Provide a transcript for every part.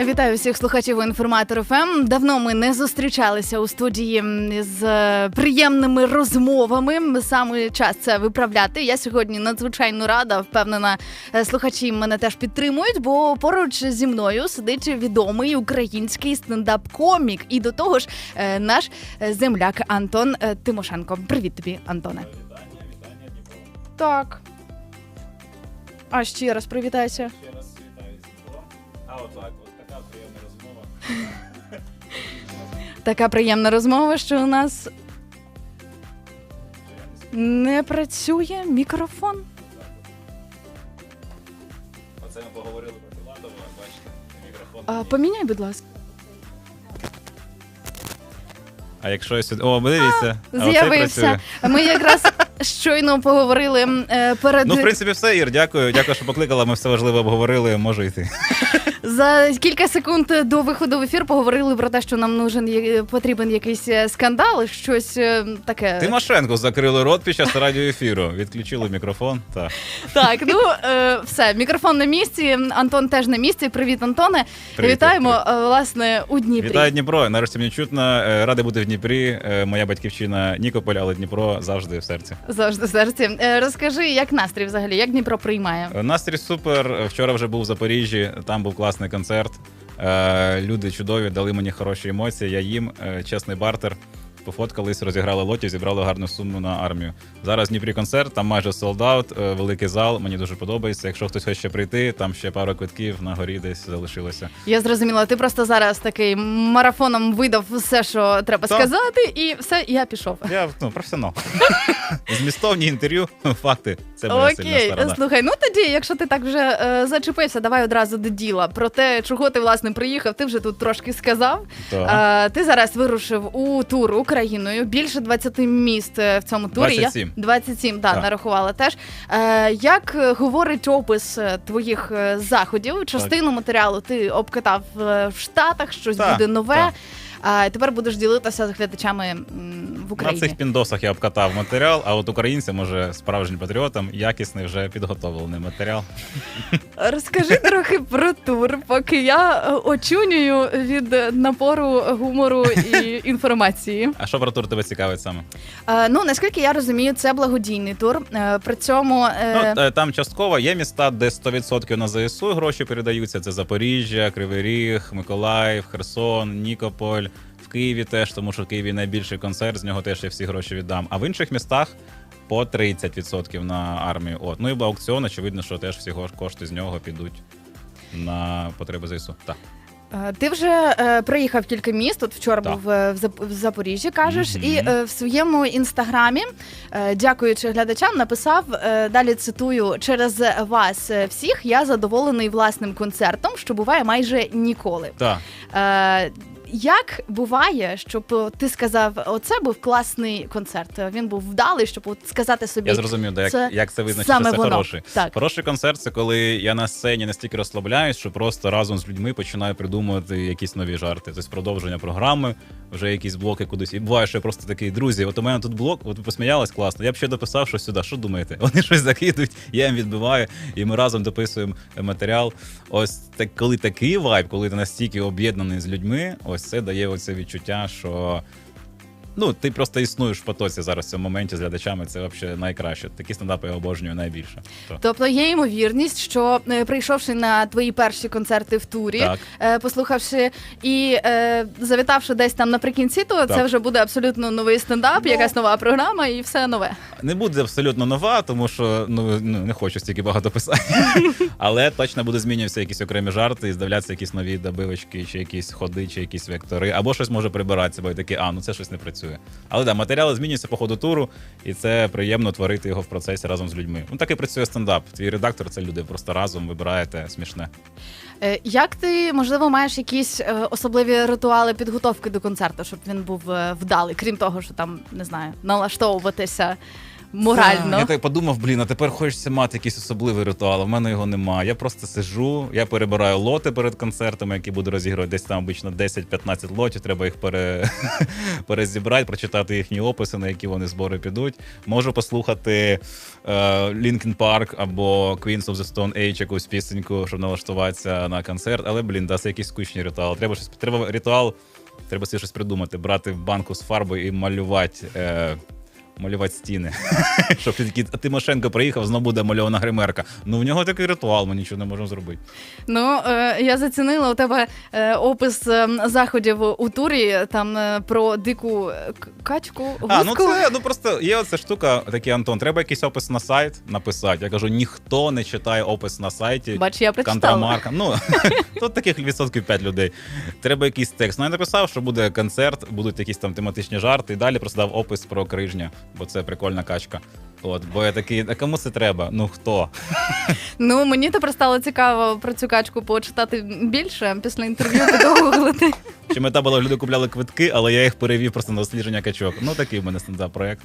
Вітаю всіх слухачів інформатор ФМ. Давно ми не зустрічалися у студії з е, приємними розмовами. Саме час це виправляти. Я сьогодні надзвичайно рада. Впевнена, е, слухачі мене теж підтримують, бо поруч зі мною сидить відомий український стендап-комік. І до того ж, е, наш земляк Антон Тимошенко. Привіт тобі, Антоне. Так. А ще раз привітайся. Ще раз вітаю з А отак, Така приємна розмова, що у нас не працює мікрофон. Оце ми поговорили про Філатова, бачите, мікрофон. А, поміняй, будь ласка. А якщо я сюди. О, дивіться. а оцей З'явився. Ми якраз щойно поговорили е, перед Ну, в принципі, все, Ір, дякую. Дякую, що покликала. Ми все важливе обговорили. Можу йти. За кілька секунд до виходу в ефір. Поговорили про те, що нам нужен потрібен якийсь е, скандал, щось е, таке. Тимошенко закрили рот під час радіоефіру. Відключили мікрофон. Так. Так, ну е, все, мікрофон на місці. Антон теж на місці. Привіт, Антоне. Привіт, Вітаємо привіт. власне у Дніпрі. Вітаю Дніпро. Нарешті мені чутно. Радий бути в Дніпрі. Моя батьківщина Нікополь, але Дніпро завжди в серці. Завжди в серці. Розкажи, як настрій взагалі, як Дніпро приймає? Настрій супер. Вчора вже був в Запоріжжі, там був класний концерт. Е, Люди чудові, дали мені хороші емоції. Я їм е, чесний бартер. Пофоткались, розіграли лотів, зібрали гарну суму на армію. Зараз Дніпрі концерт, там майже солдат, великий зал. Мені дуже подобається. Якщо хтось хоче прийти, там ще пару квитків на горі десь залишилося. Я зрозуміла, ти просто зараз такий марафоном видав все, що треба Так. сказати, і все, я пішов. Я ну, професіонал. Змістовні інтерв'ю, факти. Це сильна Окей, сторона. слухай, ну тоді, якщо ти так вже е, зачепився, давай одразу до діла. Про те, чого ти власне приїхав, ти вже тут трошки сказав. Е, ти зараз вирушив у тур Україною. Більше 20 міст е, в цьому турі. 27. Я 27, да, Так. нарахувала теж. Е, як е, говорить опис е, твоїх заходів, частину матеріалу ти обкатав в Штатах, щось Так, буде нове. так. А тепер будеш ділитися з глядачами в На цих піндосах я обкатав матеріал, а от українцям, може, справжнім патріотам, якісний вже підготовлений матеріал. Розкажи трохи про тур, поки я е, очунюю від напору гумору і інформації. А що про тур тебе цікавить саме? Е, ну наскільки я розумію, це благодійний тур. Е, при цьому е, Ну, е, там частково є міста, де 100% на ЗСУ гроші передаються. Це Запоріжжя, Кривий Ріг, Миколаїв, Херсон, Нікополь. Києві теж, тому що в Києві найбільший концерт, з нього теж я всі гроші віддам. А в інших містах по 30% на армію. От. Ну і аукціон, очевидно, що теж всі кошти з нього підуть на потреби ЗСУ. Так. е, ти вже е, приїхав кілька міст. От вчора Так. був е, в, Зап- в Запоріжжі, кажеш, Мгм. і е, в своєму інстаграмі, е, дякуючи глядачам, написав е, далі цитую: через вас всіх я задоволений власним концертом, що буває майже ніколи. Так. Е, як буває, щоб е, ти сказав, оце був класний концерт. е, Він був вдалий, щоб от сказати собі. Я зрозумів, да, як, це як це визначити, саме це воно. хороший. Так. Хороший концерт це коли я на сцені настільки розслабляюсь, що просто разом з людьми починаю придумувати якісь нові жарти. Тобто продовження програми, вже якісь блоки кудись. І буває, що я просто такий, друзі, от у мене тут блок, от ви посміялись класно. Я б ще дописав щось сюди. Що думаєте? Вони щось закидують, я їм відбиваю, і ми разом дописуємо матеріал. Ось так, коли такий вайб, коли ти настільки об'єднаний з людьми, ось це дає оце відчуття, що. Ну, ти просто існуєш в потоці зараз в цьому моменті з глядачами. Це взагалі найкраще. Такі стендапи я обожнюю найбільше. То. Тобто є ймовірність, що е, прийшовши на твої перші концерти в турі, Так. е, послухавши і е, завітавши десь там наприкінці, то це вже буде абсолютно новий стендап, Ну, якась нова програма і все нове. Не буде абсолютно нова, тому що ну, ну не хочу стільки багато писати. Але точно буде змінюватися якісь окремі жарти і здавлятися якісь нові добивочки, чи якісь ходи, чи якісь вектори, або щось може прибиратися, бо я такий, а ну це щось не працює. Але да, матеріали змінюються по ходу туру, і це приємно творити його в процесі разом з людьми. Ну так і працює стендап. Твій редактор це люди просто разом вибираєте смішне. Е, Як ти можливо маєш якісь е, особливі ритуали підготовки до концерту, щоб він був е, вдалий, крім того, що там не знаю, налаштовуватися морально. Я так подумав, блін, а тепер хочеться мати якийсь особливий ритуал. а в мене його немає. Я просто сижу, я перебираю лоти перед концертами, які буду розігрувати. Десь там обично 10-15 лотів. Треба їх пере... перезібрати, прочитати їхні описи, на які вони збори підуть. Можу послухати е, Linkin Park або Queens of the Stone Age, якусь пісеньку, щоб налаштуватися на концерт. Але, блін, да, це якийсь скучний ритуал. Треба щось, треба ритуал. Треба собі щось придумати, брати банку з фарбою і малювати. Е, малювати стіни. Щоб такий «А Тимошенко приїхав, знову буде мальована гримерка. Ну в нього такий ритуал, ми нічого не можемо зробити. Ну, е, я зацінила у тебе е, опис е, заходів у турі там е, про дику к- качку. А, ну гуску. це ну просто є оця штука, такий Антон. Треба якийсь опис на сайт написати. Я кажу, ніхто не читає опис на сайті. Бач, я прочитала. Контрамарка. Ну тут таких відсотків 5 людей. Треба якийсь текст. Ну я написав, що буде концерт, будуть якісь там тематичні жарти, і далі просто дав опис про крижня, бо це прикольна качка. От, бо я такий, а кому це треба? Ну хто? Ну, мені тепер стало цікаво про цю качку почитати більше після інтерв'ю підгуглити. Чи мета була, люди купляли квитки, але я їх перевів просто на дослідження качок. Ну такий в мене стендап-проект.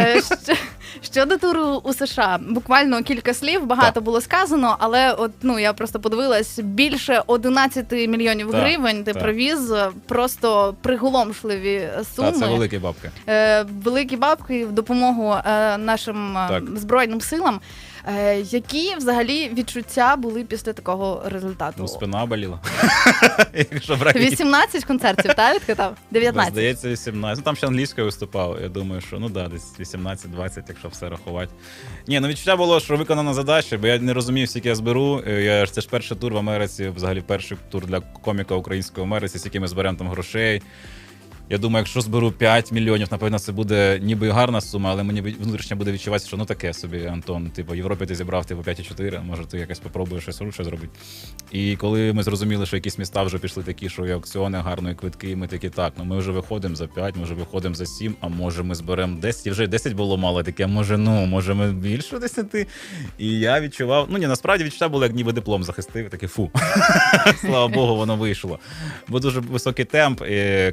Е, щ- Щодо туру у США, буквально кілька слів, багато Так. було сказано, але от ну я просто подивилась більше 11 мільйонів Так, гривень. Ти так. привіз просто приголомшливі суми. Так, це великі бабки. Е, великі бабки в допомогу е, нашим е, Так. збройним силам. Е, які взагалі відчуття були після такого результату? Ну, спина боліла. Якщо брати 18 концертів, та відкатав? 19. Здається, 18. Ну там ще англійською виступав. Я думаю, що ну да, десь 18-20, якщо все рахувати. Ні, ну відчуття було, що виконана задача, бо я не розумів, скільки я зберу. Е, Я це ж перший тур в Америці, взагалі перший тур для коміка української в Америці, скільки ми зберемо там грошей. Я думаю, якщо зберу 5 мільйонів, напевно, це буде ніби гарна сума, але мені внутрішньо буде відчуватися, що ну таке собі, Антон. Типу, в Європі ти зібрав типу 5,4, може ти якось попробуєш щось лучше зробити. І коли ми зрозуміли, що якісь міста вже пішли такі, що є аукціони, гарної квитки, і ми такі, так, ну ми вже виходимо за 5, ми вже виходимо за 7, а може ми зберемо 10, і вже 10 було мало, таке, може, ну, може ми більше 10. І я відчував, ну ні, насправді відчуття було, як ніби диплом захистив, такий фу. Слава Богу, воно вийшло. Бо дуже високий темп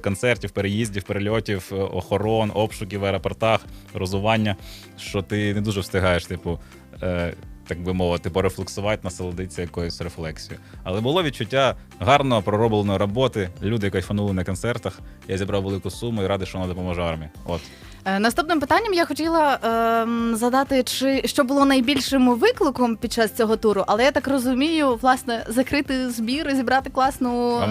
концертів, переїздів, перельотів, е, охорон, обшуків в аеропортах, розування, що ти не дуже встигаєш, типу. е, Так би мовити, порефлексувати, насолодитися якоюсь рефлексією. Але було відчуття гарно проробленої роботи. Люди кайфанули на концертах. Я зібрав велику суму і радий, що вона допоможе армії. От Е, Наступним питанням я хотіла ем, задати, чи що було найбільшим викликом під час цього туру, але я так розумію, власне, закрити збір і зібрати класну В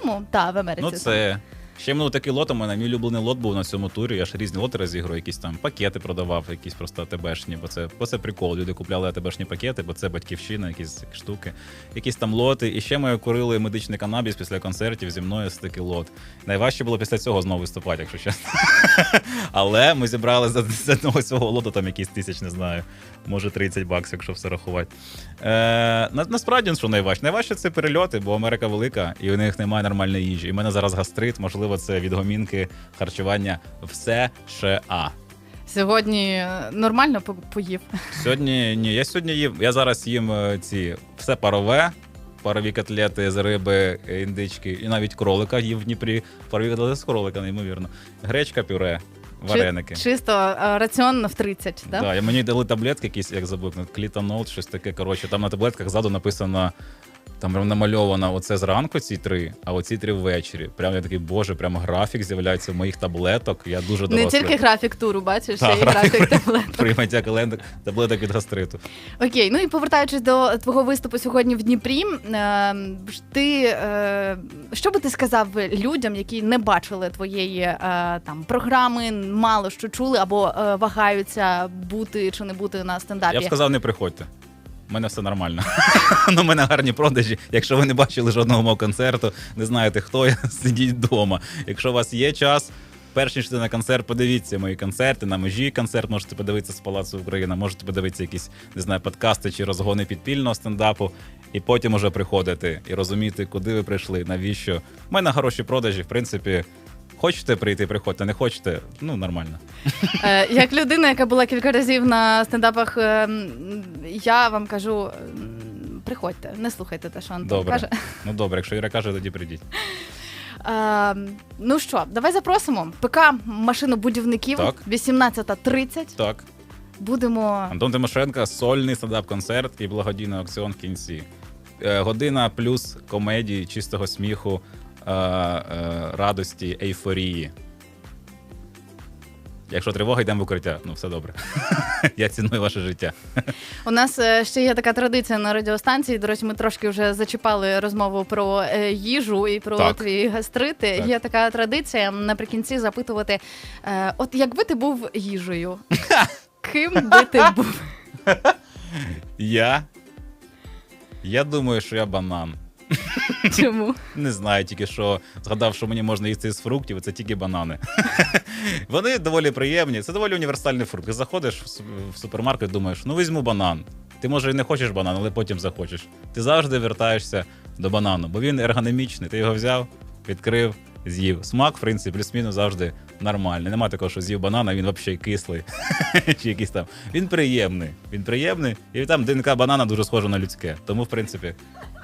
суму. Так, в Америці. ну це. Ще минув такий лот у мене. Мій улюблений лот був на цьому турі. Я ж різні лоти розігрую, якісь там пакети продавав, якісь просто АТБшні, бо це, бо це прикол. Люди купляли АТБшні пакети, бо це батьківщина, якісь штуки, якісь там лоти. І ще ми курили медичний канабіс після концертів зі мною такий лот. Найважче було після цього знову виступати, якщо чесно. Але ми зібрали за одного цього лоту там якісь тисяч, не знаю, може 30 баксів, якщо все рахувати. Е, на, насправді, що найважче? Найважче це перельоти, бо Америка велика і у них немає нормальної їжі. І в мене зараз гастрит, можливо, це відгомінки харчування в США. Сьогодні е, нормально поїв. Сьогодні ні, я сьогодні їм. Я зараз їм е, ці все парове. Парові котлети з риби, індички, і навіть кролика їв в Дніпрі. Парові котлети з кролика, неймовірно. Гречка, пюре, вареники. Чи, чисто е, раціон в 30, Да? так? і мені дали таблетки якісь, як забув, клітанол, щось таке. Коротше, там на таблетках ззаду написано. Там прям намальовано оце зранку ці три, а оці три ввечері. Прям я такий, боже, прям графік з'являється в моїх таблеток. Я дуже Не тільки графік туру, бачиш, ще й графік таблеток. приймаття календар таблеток від гастриту. Окей, ну і повертаючись до твого виступу сьогодні в Дніпрі, е, ти е, що би ти сказав людям, які не бачили твоєї е, там програми, мало що чули або е, вагаються бути чи не бути на стендапі? Я б сказав, не приходьте. У мене все нормально. Ну, у мене гарні продажі. Якщо ви не бачили жодного мого концерту, не знаєте, хто я, сидіть вдома. Якщо у вас є час, перш ніж йти на концерт, подивіться мої концерти. На межі концерт можете подивитися з Палацу Україна, можете подивитися якісь, не знаю, подкасти чи розгони підпільного стендапу. І потім уже приходити і розуміти, куди ви прийшли, навіщо. У мене хороші продажі, в принципі. Хочете прийти, приходьте, не хочете, ну нормально. Е, як людина, яка була кілька разів на стендапах, е, м, я вам кажу. м, Приходьте, не слухайте те, що Антон Добре. каже. Ну добре, якщо Іра каже, тоді прийдіть. Е, ну що, давай запросимо. ПК машинобудівників Так. 18.30. Так. Будемо Антон Тимошенко, сольний стендап-концерт і благодійний аукціон в кінці. Е, Година плюс комедії, чистого сміху, е, е, радості, ейфорії. Якщо тривога, йдемо в укриття. Ну, все добре. Я ціную ваше життя. У нас е, ще є така традиція на радіостанції. До речі, ми трошки вже зачіпали розмову про е, їжу і про Так. твої гастрити. Так. Є така традиція наприкінці запитувати: от якби ти був їжею, ким би ти був? Я. Я думаю, що я банан. Чому? Не знаю, тільки що згадав, що мені можна їсти з фруктів, і це тільки банани. Вони доволі приємні. Це доволі універсальний фрукт. Ти заходиш в су- в супермаркет, думаєш, ну візьму банан. Ти може і не хочеш банан, але потім захочеш. Ти завжди вертаєшся до банану, бо він ергономічний. Ти його взяв, відкрив, з'їв. Смак, в принципі, плюс-мінус завжди нормальний. Нема такого, що з'їв банан, а він взагалі кислий. Чи якийсь там. Він приємний. Він приємний. І там ДНК банана дуже схоже на людське. Тому, в принципі,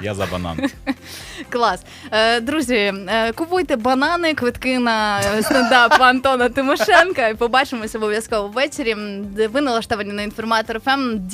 я за банан. Клас. Е, друзі, е, купуйте банани, квитки на е, стендап Антона Тимошенка і побачимося обов'язково ввечері. Ви налаштовані на інформатор ФМ.